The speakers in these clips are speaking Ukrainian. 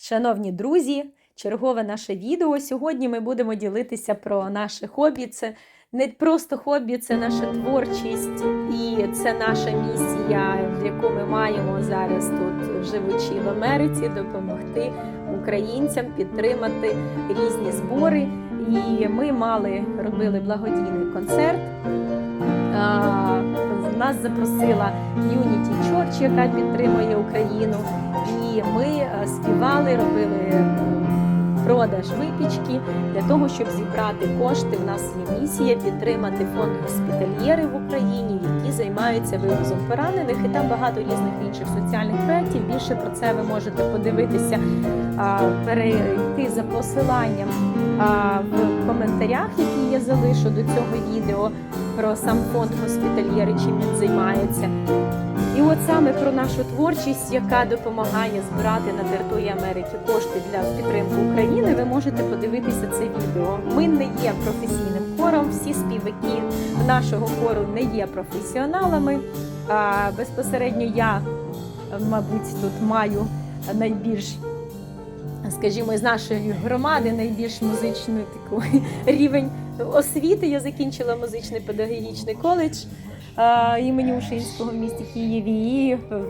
Шановні друзі, чергове наше відео. Сьогодні ми будемо ділитися про наше хобі. Це не просто хобі, це наша творчість і це наша місія, яку ми маємо зараз тут, живучи в Америці, допомогти українцям підтримати різні збори. І ми мали робили благодійний концерт. Нас запросила Unity Church, яка підтримує Україну. І ми е, співали, робили продаж випічки для того, щоб зібрати кошти. У нас є місія підтримати фонд госпітальєри в Україні, які займаються вивозом поранених, і там багато різних інших соціальних проєктів. Більше про це ви можете подивитися, перейти за посиланням в коментарях, які я залишу до цього відео про сам фонд госпітальєри, чим він займається. І от саме про нашу творчість, яка допомагає збирати на території Америки кошти для підтримки України, ви можете подивитися це відео. Ми не є професійним хором, всі співаки нашого хору не є професіоналами. А безпосередньо я, мабуть, тут маю найбільш скажімо, з нашої громади найбільш музичний таку рівень освіти. Я закінчила музичний педагогічний коледж імені Ушинського в місті Києві. Е,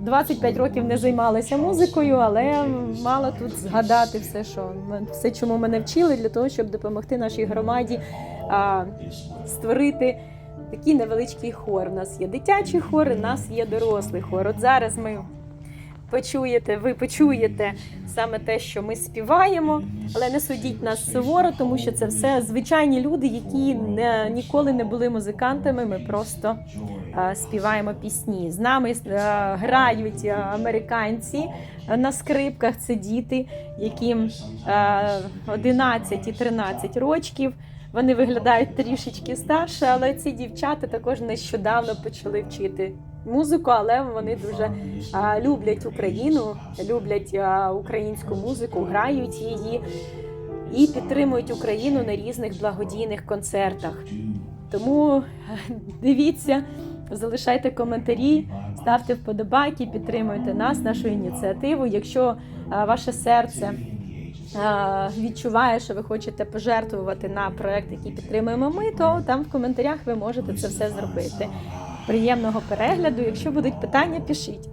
25 років не займалася музикою, але мала тут згадати все, що все, чому мене вчили, для того, щоб допомогти нашій громаді а, створити. Такий невеличкий хор. У нас є дитячий хор, у нас є дорослий хор. От зараз ми почуєте, ви почуєте саме те, що ми співаємо, але не судіть нас суворо, тому що це все звичайні люди, які не, ніколи не були музикантами. Ми просто е, співаємо пісні. З нами е, грають е, американці на скрипках. Це діти, яким е, 11 і 13 років. Вони виглядають трішечки старше, але ці дівчата також нещодавно почали вчити музику, але вони дуже а, люблять Україну, люблять а, українську музику, грають її і підтримують Україну на різних благодійних концертах. Тому дивіться, залишайте коментарі, ставте вподобайки, підтримуйте нас, нашу ініціативу. Якщо а, ваше серце а, відчуває, що ви хочете пожертвувати на проект, який підтримуємо ми, то там в коментарях ви можете це все зробити. Приємного перегляду. Якщо будуть питання, пишіть.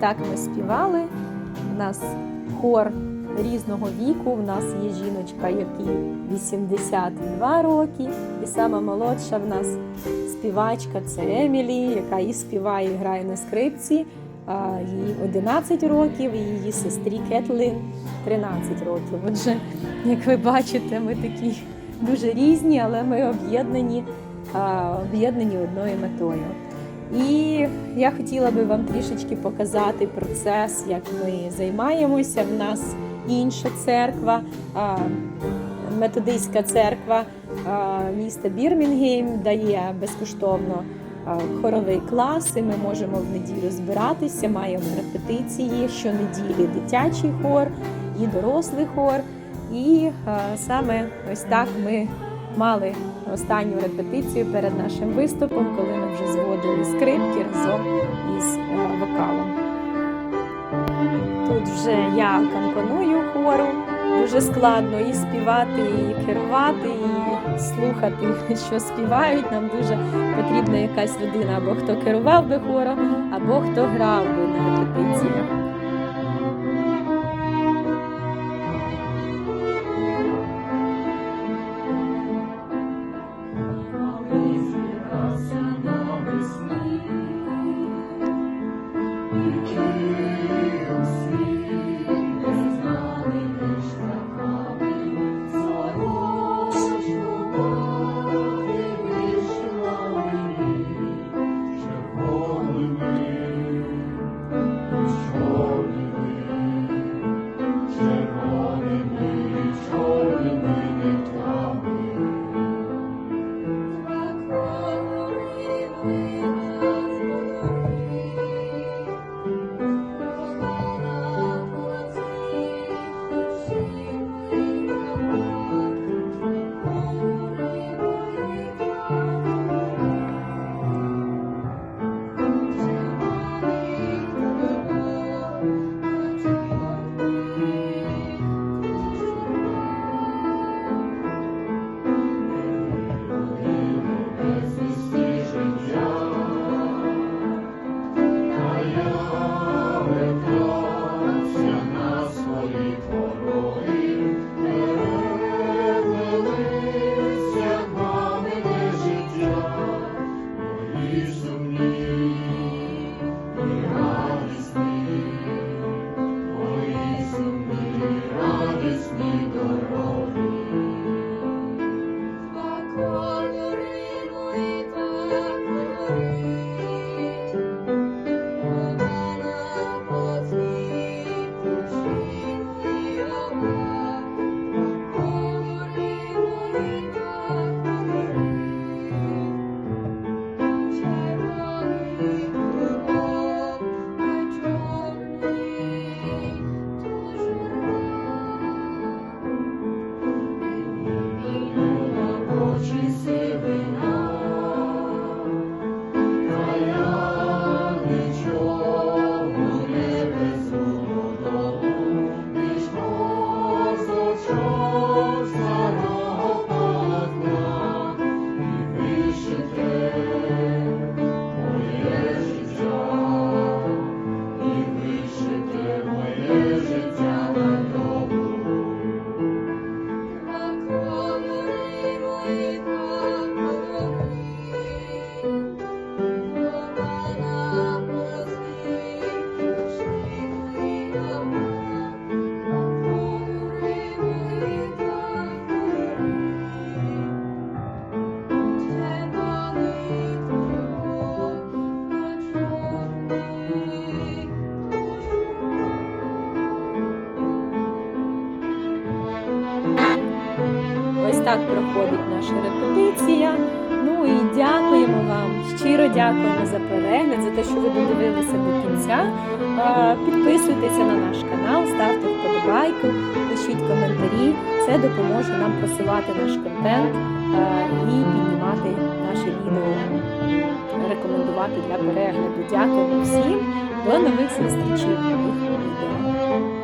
Так ми співали. У нас хор різного віку. У нас є жіночка, якій 82 роки, і сама молодша в нас співачка це Емілі, яка і співає, і грає на скрипці. Їй 11 років, і її сестрі Кетлин 13 років. Отже, як ви бачите, ми такі дуже різні, але ми об'єднані, об'єднані одною метою. І я хотіла би вам трішечки показати процес, як ми займаємося. В нас інша церква, методистська церква міста Бірмінгейм дає безкоштовно хоровий клас, і ми можемо в неділю збиратися, маємо репетиції щонеділі дитячий хор і дорослий хор. І саме ось так ми мали останню репетицію перед нашим виступом, коли ми вже зводили скрипки разом із е, вокалом. Тут вже я акомпоную хору. Дуже складно і співати, і керувати, і слухати, що співають. Нам дуже потрібна якась людина, або хто керував би хором, або хто грав би на репетиціях. Hoje так проходить наша репетиція. Ну і дякуємо вам, щиро дякуємо за перегляд, за те, що ви додивилися до кінця. Підписуйтеся на наш канал, ставте вподобайку, пишіть коментарі. Це допоможе нам просувати наш контент і піднімати наше відео, рекомендувати для перегляду. Дякуємо всім. До нових зустрічей відео.